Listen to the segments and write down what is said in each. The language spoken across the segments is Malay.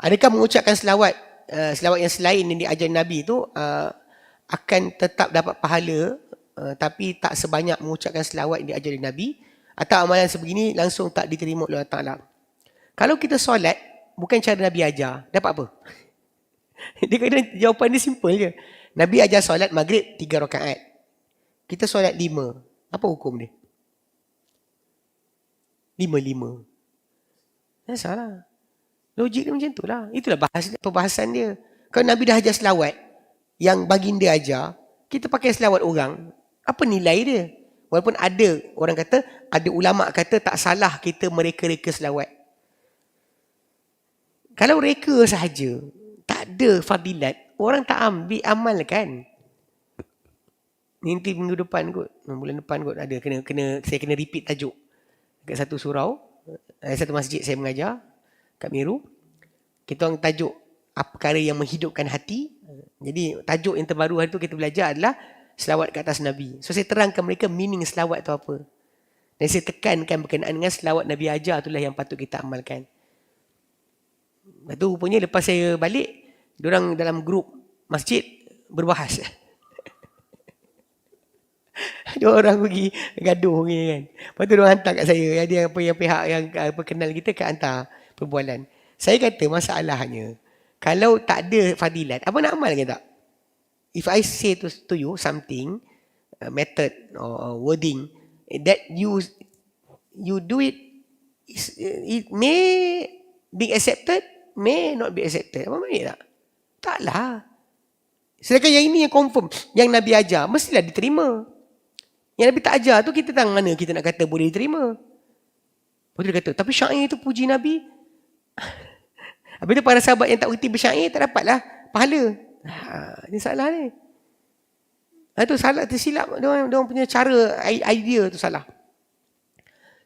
Adakah mengucapkan selawat uh, selawat yang selain yang diajar Nabi itu uh, akan tetap dapat pahala uh, tapi tak sebanyak mengucapkan selawat yang diajar Nabi atau amalan sebegini langsung tak diterima oleh Allah Taala. Kalau kita solat bukan cara Nabi ajar, dapat apa? dia kata jawapan dia simple je. Nabi ajar solat maghrib tiga rakaat. Kita solat lima. Apa hukum dia? Lima-lima. Ya salah. Logik dia macam lah. Itulah bahas, perbahasan dia. Kalau Nabi dah ajar selawat, yang baginda ajar, kita pakai selawat orang, apa nilai dia? Walaupun ada, orang kata, ada ulama kata tak salah kita mereka-reka selawat. Kalau reka sahaja, tak ada fadilat, orang tak ambil amal kan? Nanti minggu depan kot, bulan depan kot ada kena kena saya kena repeat tajuk dekat satu surau, eh, satu masjid saya mengajar kat Miru. Kita orang tajuk apa perkara yang menghidupkan hati. Jadi tajuk yang terbaru hari tu kita belajar adalah selawat ke atas Nabi. So saya terangkan mereka meaning selawat tu apa. Dan saya tekankan berkenaan dengan selawat Nabi ajar itulah yang patut kita amalkan. Lepas tu rupanya lepas saya balik, orang dalam grup masjid berbahas. Dua orang pergi gaduh ni kan. Lepas tu orang hantar kat saya. Dia apa yang pihak yang apa kenal kita kat hantar perbualan. Saya kata masalahnya. Kalau tak ada fadilat. Apa nak amal ke tak? If I say to, to you something. Uh, method or wording. That you you do it. It may be accepted. May not be accepted. Apa maksudnya tak? Taklah. Sedangkan yang ini yang confirm. Yang Nabi ajar. Mestilah diterima. Yang Nabi tak ajar tu kita tang mana kita nak kata boleh diterima. Lepas dia kata, tapi syair tu puji Nabi. Habis tu para sahabat yang tak erti bersyair tak dapatlah pahala. Ha, ini salah ni. Ha, itu salah, tersilap. Dia orang punya cara, idea tu salah.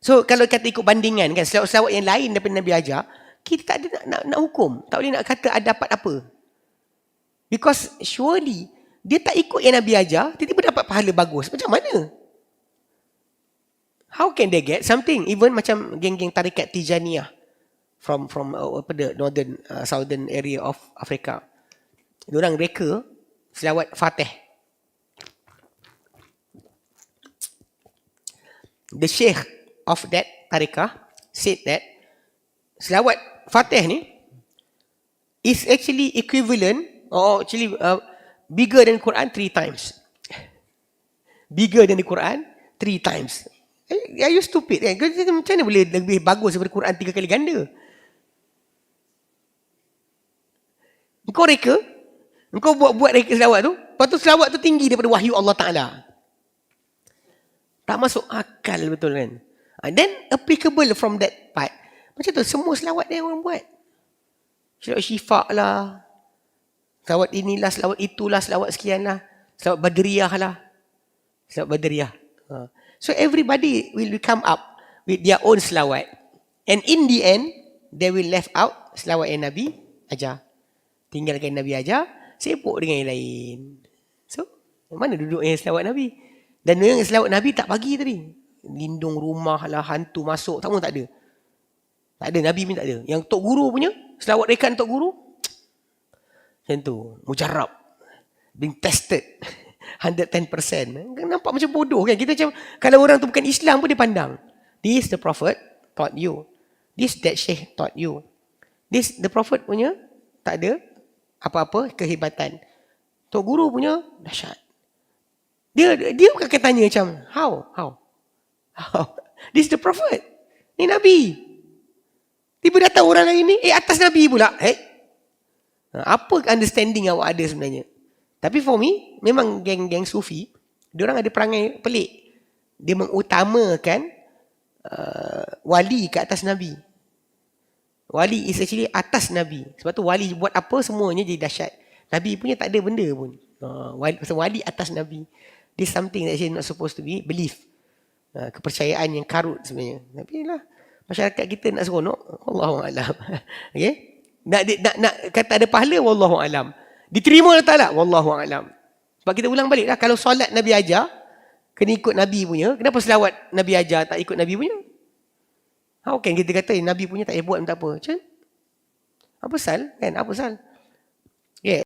So kalau kata ikut bandingan kan, selawat-selawat yang lain daripada Nabi ajar, kita tak ada nak, nak, nak hukum. Tak boleh nak kata ada dapat apa. Because surely, dia tak ikut yang Nabi ajar, tiba-tiba dapat pahala bagus. Macam mana? How can they get something? Even macam geng-geng tarikat Tijaniyah from from uh, apa the northern uh, southern area of Africa. Orang reka selawat Fatih. The sheikh of that tarikah said that selawat Fatih ni is actually equivalent or actually uh, bigger than Quran three times. Bigger than the Quran three times. Are you stupid kan? Macam mana boleh lebih bagus daripada Quran tiga kali ganda? Engkau reka, engkau buat-buat reka selawat tu, lepas tu selawat tu tinggi daripada wahyu Allah Ta'ala. Tak masuk akal betul kan? And then applicable from that part. Macam tu, semua selawat dia orang buat. Selawat syifa lah. Selawat inilah, selawat itulah, selawat sekian lah. Selawat badriyah lah. Selawat badriyah. Ha. So everybody will come up with their own selawat. And in the end, they will left out selawat yang Nabi ajar. Tinggalkan Nabi ajar, sibuk dengan yang lain. So, mana duduk yang selawat Nabi? Dan yang selawat Nabi tak bagi tadi. Lindung rumah lah, hantu masuk, tak pun tak ada. Tak ada, Nabi pun tak ada. Yang Tok Guru punya, selawat rekan Tok Guru, macam tu, mujarab. Being tested. 110%. Nampak macam bodoh kan? Kita macam, kalau orang tu bukan Islam pun dia pandang. This the prophet taught you. This that sheikh taught you. This the prophet punya, tak ada apa-apa kehebatan. Tok guru punya, dahsyat. Dia dia bukan akan tanya macam, how? How? How? This the prophet. Ni Nabi. Tiba datang orang lain ni, eh atas Nabi pula. Eh? Apa understanding awak ada sebenarnya? Tapi for me, memang geng-geng sufi, dia orang ada perangai pelik. Dia mengutamakan uh, wali ke atas Nabi. Wali is actually atas Nabi. Sebab tu wali buat apa semuanya jadi dahsyat. Nabi punya tak ada benda pun. Uh, wali, wali atas Nabi. This something that actually not supposed to be belief. Uh, kepercayaan yang karut sebenarnya. Tapi lah, masyarakat kita nak seronok. Allahuakbar. okay? Nak, nak, nak kata ada pahala, Wallahuakbar. Diterima atau tak? Wallahu a'lam. Sebab kita ulang balik lah. Kalau solat Nabi ajar, kena ikut Nabi punya. Kenapa selawat Nabi ajar tak ikut Nabi punya? How can kita kata Nabi punya tak boleh buat tak apa? Macam? Apa sal? Kan? Apa sal? Okay.